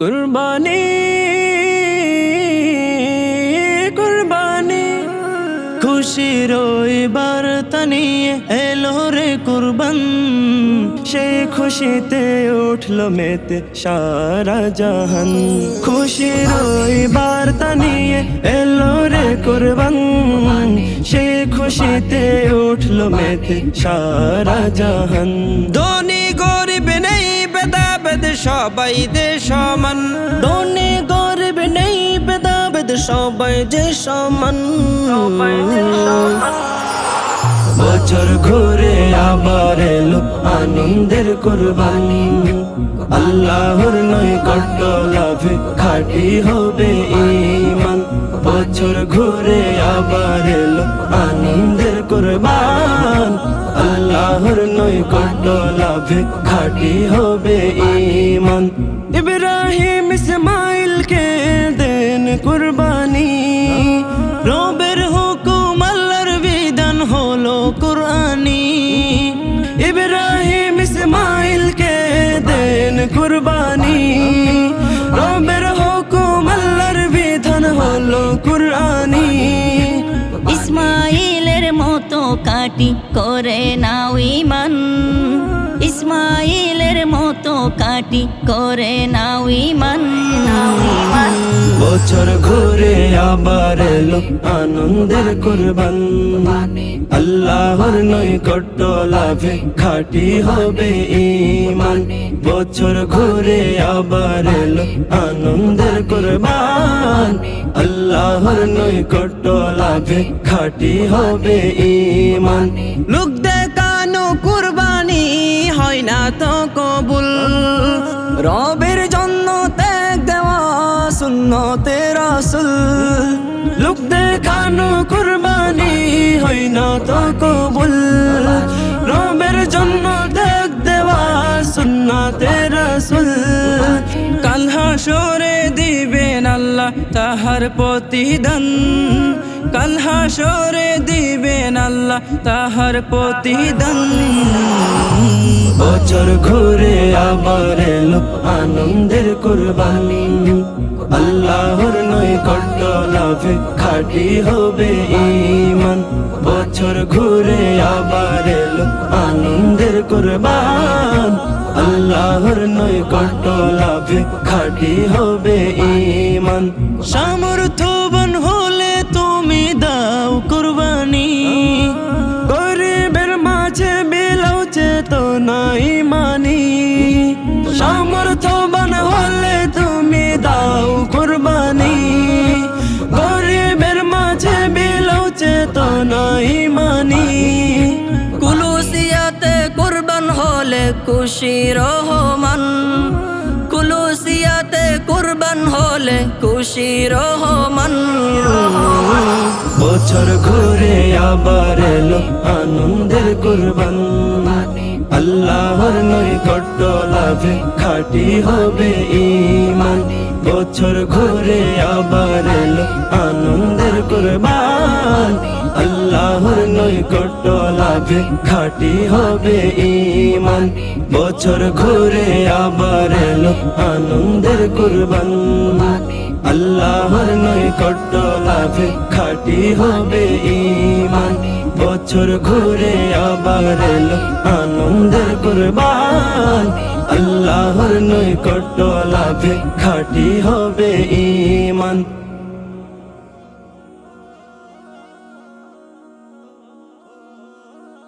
কুরবানি কুরবানি। খুশির ওই বার্তা নিয়ে এলো রে কুরবান। সে খুশিতে উঠল মেতে সারা জাহান। খুশির ওই বার্তা নিয়ে এলো রে কুরবান। সে খুশিতে উঠল মেতে সারা জাহান। ধনী বেদাবেদ সবাই দে সমান। ধনী গরিব নেই বেদাবেদ সবাই যে সমান। বছর ঘুরে আবার এলো আনন্দের কুরবানি। আল্লাহর নয় কত লাভে খাটি হবে ইমান বছর ঘুরে আবার এলো আনন্দের কুরবান। আল্লাহর নয় লাভে খাটি হবে ইমান ইব্রাহিম ইসমাইল কে দেন কুরবানি। রবের হুকুম আল্লাহর বিধান হলো কুরআনি। ইব্রাহিম ইসমাইল কে দেন কুরবানি। রবের হুকুম আল্লাহর বিধান হলো কুরআনি। ইসমাইলের মতো কাটি করে নাও ইমান মতো কাটি করে নাও ইমান বছর ঘুরে আবার এলো আনন্দের কুরবান। আল্লাহর নয় কট্ট লাভে খাটি হবে ইমান বছর ঘুরে আবার এলো আনন্দের কুরবান। আল্লাহর নয় কট্ট লাভে খাটি হবে ইমান লোক দেখানো কুরবানি হয় না তো কবুল। রবের জন্য ত্যাগ দেওয়া সুন্নতে রাসুল লোক দেখানো কুরবানি হয় না তো কবুল। রবের জন্য ত্যাগ দেওয়া সুন্নতে রাসুল কাল হাসরে দিবেন আল্লাহ তাহার প্রতিদান। কাল হাসরে দিবেন আল্লাহ তাহার প্রতিদান বছর ঘুরে আবার এলো আনন্দের কুরবানি। আল্লাহর নয় কট্ট লাভে খাটি হবে ইমান বছর ঘুরে আবার এলো আনন্দের কুরবান। আল্লাহর নয় কট্ট লাভে খাটি হবে ইমান তুমি দাও কুরবানি। গরিবের মাঝে বিলাও চেতনা ইমানি। সামর্থ্যবান হলে তুমি দাও কুরবানি। গরিবের মাঝে বিলাও চেতনা ইমানি। কুলুসিয়াতে কুরবান হলে খুশি রহমান। কুলুসিয়াতে কুরবান হলে খুশি রহমান। বছর ঘুরে আবার এলো আনন্দের কুরবান। আল্লাহর নয় কট্ট লাভে খাটি হবে ইমান বছর ঘুরে আবার এলো আনন্দের কুরবান। আল্লাহর নয় কট্ট লাভে খাটি হবে ইমান বছর ঘুরে আবার এলো আনন্দের কুরবান। আল্লাহর নয় কট্ট লাভে খাটি হবে ইমান বছর ঘুরে আবার এলো আনন্দের কুরবান। আল্লাহর নয় কট্ট লাভে খাটি হবে ইমান